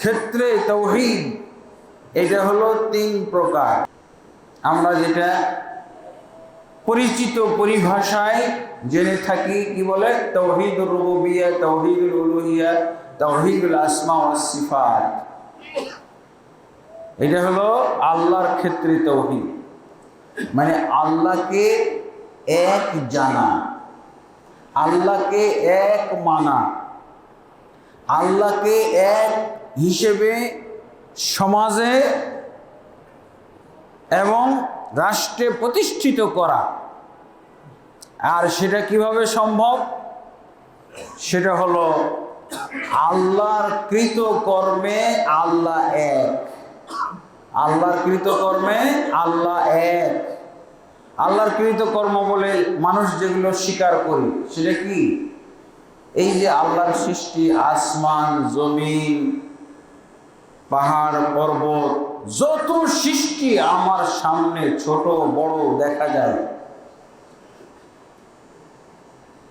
ক্ষেত্রে তৌহিদ, এটা হলো তিন প্রকার। আমরা যেটা পরিচিত পরিভাষায় জেনে থাকি, কি বলে? তৌহিদুর রুবুবিয়া, তৌহিদুল উলুহিয়া, তৌহিদুল আসমা সিফাত। এটা হলো আল্লাহর ক্ষেত্রে তৌহিদ। মানে আল্লাহকে এক জানা, আল্লাহকে এক মানা, আল্লাহকে এক হিসেবে সমাজে এবং রাষ্ট্রে প্রতিষ্ঠিত করা। আর সেটা কীভাবে সম্ভব? সেটা হলো আল্লাহর কৃত কর্মে আল্লাহ এক। আল্লাহর কৃত কর্মে আল্লাহ এক। আল্লাহর কৃত কর্ম বলে মানুষ যেগুলো স্বীকার করি, সেটা কি? এই যে আল্লাহর সৃষ্টি আসমান, জমিন পাহাড়, পর্বত, যত সৃষ্টি আমার সামনে ছোট, বড় দেখা যায়।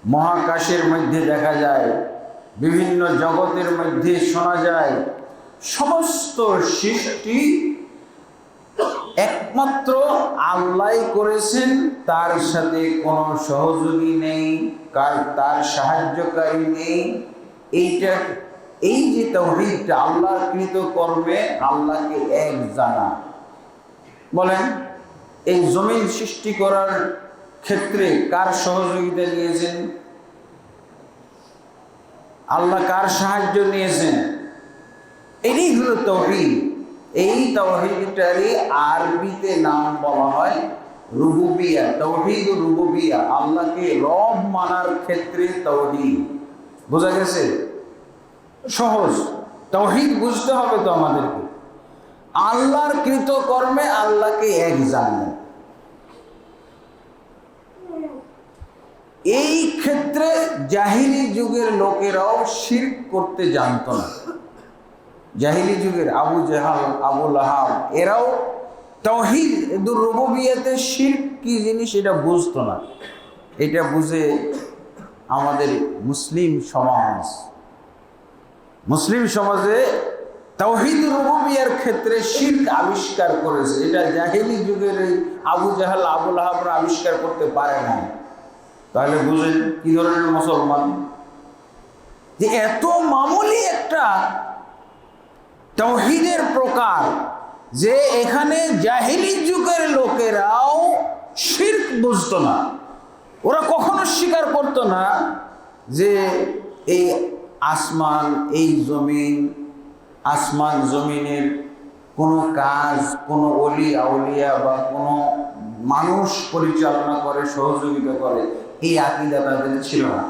মহাকাশের মধ্যে দেখা যায়, বিভিন্ন জগতের মধ্যে শোনা যায়, সমস্ত সৃষ্টি একমাত্র আল্লাহ করেছেন, তার সাথে কোনো সহযোগী নেই, কার তার সাহায্যকারী নেই। এইটা এই যে তৌহিদটা, আল্লাহর কৃত কর্মে আল্লাহকে এক জানা। বলেন, এই জমিন সৃষ্টি করার ক্ষেত্রে কার সহযোগিতা নিয়েছেন? আল্লাহ কার সাহায্য নিয়েছেন? এটাই হলো তৌহিদ। এই তৌহিদটারই আরবিতে নাম বলা হয় রুবুবিয়া। তৌহিদ রুবুবিয়া, আল্লাহকে রব মানার ক্ষেত্রে তৌহিদ। বোঝা গেছে? সহজ। তৌহিদ বুঝতে হবে তো আমাদেরকে। আল্লাহর কৃত কর্মে আল্লাহকে এক জানলেন এই ক্ষেত্রে জাহিলি যুগের লোকেরাও শির্ক করতে জানতো না। জাহিলি যুগের আবু জাহাল, আবু লাহাব, এরাও তহিদ রুবিয়াতে শির্ক কি জিনিস এটা বুঝতো না। এটা বুঝে আমাদের মুসলিম সমাজ মুসলিম সমাজে তৌহিদ রুবিয়ার ক্ষেত্রে শির্ক আবিষ্কার করেছে। এটা জাহিলি যুগের এই আবু জাহাল, আবুল আহাবরা আবিষ্কার করতে পারে না তাহলে বুঝেন কি ধরনের মুসলমান? যে এত মামুলি একটা তৌহিদের প্রকার যে এখানে জাহিলি যুগের লোকেরাও শির্ক বুঝতো না। ওরা কখনো স্বীকার করতো না যে এই আসমান, এই জমিন, আসমান জমিনের কোনো কাজ, কোনো অলি, আউলিয়া বা কোনো মানুষ পরিচালনা করে, সহযোগিতা করে, এই আকিদা তাদের ছিল না।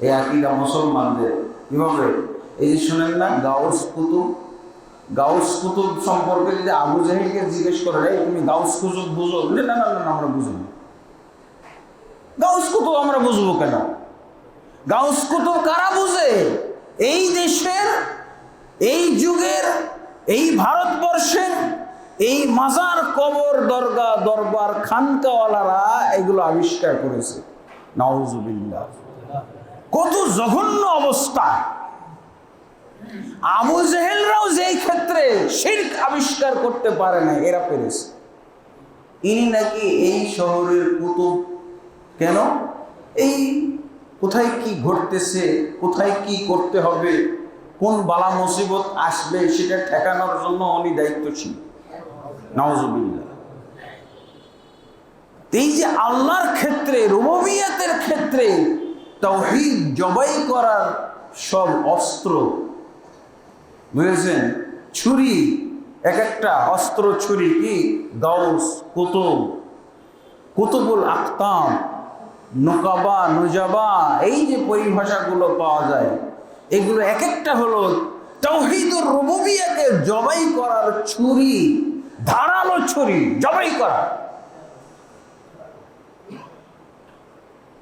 এই আকিদা মুসলমানদের। কীভাবে এই যে শুনেন না, গাউস কুতুব? গাউস কুতুব সম্পর্কে যদি আবু জাহিলকে জিজ্ঞেস করে রে তুমি গাউস কুতুব বুঝো? না না না আমরা বুঝব গাউস কুতুব আমরা বুঝব কেন? গাউস কুতুব কারা বুঝে? এই দেশের, এই যুগের, এই ভারতবর্ষের, এই মাজার কবর দরগা দরবার খানকাওয়ালারা এগুলো আবিষ্কার করেছে। নওয়াজুবিল্লাহ কত জঘন্য অবস্থা। আবু জেহেলরাও যেই ক্ষেত্রে শির্ক আবিষ্কার করতে পারে না এরা পেরেছে। ইনি নাকি এই শহরের কুতুব। কেন? এই কোথায় কি ঘটতেছে, কোথায় কি করতে হবে, কোন বালা মুসিবত আসবে সেটা ঠেকানোর জন্য উনি দায়িত্বশীল। নওয়াজুবিল্লাহ এই যে আল্লাহর ক্ষেত্রে, রুববিয়াতের ক্ষেত্রে তৌহিদ জবাই করার সব অস্ত্র, বুঝেছেন? ছুরি, এক একটা অস্ত্র ছুরি কি? গাউস, কুতুব, কুতুবুল আখতাম নোকাবা নুজাবা এই যে পরিভাষাগুলো পাওয়া যায় এগুলো এক একটা হলো তৌহিদুর রুবুবিয়াকে জবাই করার ছুরি ধারালো ছুরি জবাই করা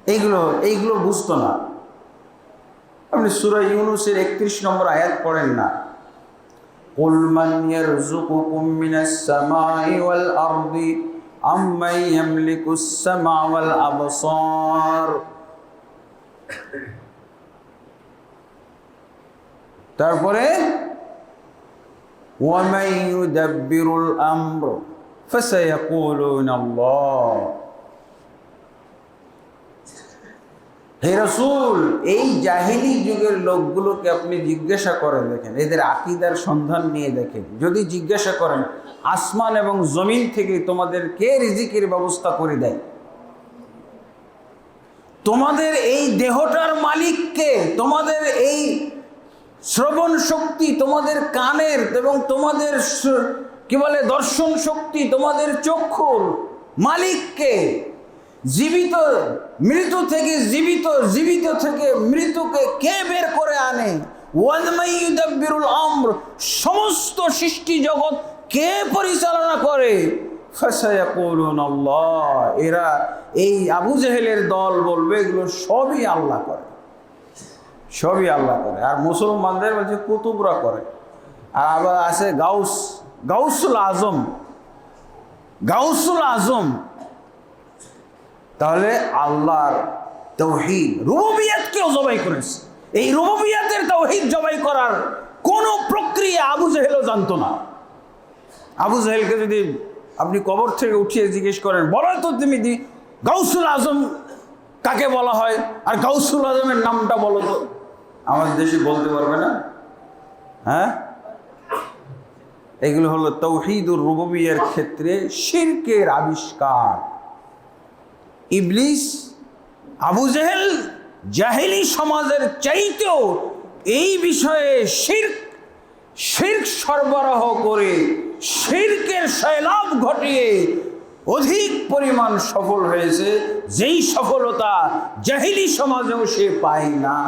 এইগুলো এইগুলো বুঝতো না আপনি সুরা ইউনুসের একত্রিশ নম্বর আয়াত পড়েন না قل من يرزقكم من السماء والأرض أمن يملك السمع والأبصار তারপরে ومن يدبر الأمر فسيقولون الله হে রসুল, এই জাহিলি যুগের লোকগুলোকে আপনি জিজ্ঞাসা করেন দেখেন, এদের আকিদার সন্ধান নিয়ে দেখেন। যদি জিজ্ঞাসা করেন, আসমান এবং জমিন থেকে তোমাদের কে রিজিকের ব্যবস্থা করে দেয়? তোমাদের এই দেহটার মালিককে, তোমাদের এই শ্রবণ শক্তি, তোমাদের কানের এবং তোমাদের কি বলে, দর্শন শক্তি, তোমাদের চক্ষুর মালিককে জীবিত মৃত থেকে জীবিত জীবিত থেকে মৃতকে কে বের করে আনে? ওয়াজমাইয়ুদাব্বিরুল আমর, সমস্ত সৃষ্টি জগৎ কে পরিচালনা করে? এরা এই আবু জেহেলের দল বলবে, এগুলো সবই আল্লাহ করে। সবই আল্লাহ করে। আর মুসলমানদের বলছে, কুতুবরা করে। আর আবার আছে গাউস, গাউসুল আজম। গাউসুল আজম তাহলে আল্লাহর তৌহিদ রুবিয়াতকেও জবাই করেছে। এই রুবিয়াতের তৌহিদ জবাই করার কোনো প্রক্রিয়া আবু জেহেলও জানতো না। আবু জাহেলকে যদি আপনি কবর থেকে উঠিয়ে জিজ্ঞেস করেন বলো তো তুমি গাউসুল আজম কাকে বলা হয়? আর গাউসুল আজমের নামটা বলো তো। আমাদের দেশে বলতে পারবে না? হ্যাঁ? এগুলো হলো তৌহিদুর রুববিয়ার ক্ষেত্রে শিরকের আবিষ্কার। ইবলিস আবু জেহেল জাহেলি সমাজের চাইতেও এই বিষয়ে শির্ক শির্ক সরবরাহ করে শির্কের সয়লাভ ঘটিয়ে অধিক পরিমাণ সফল হয়েছে, যেই সফলতা জাহিলি সমাজেও সে পায় না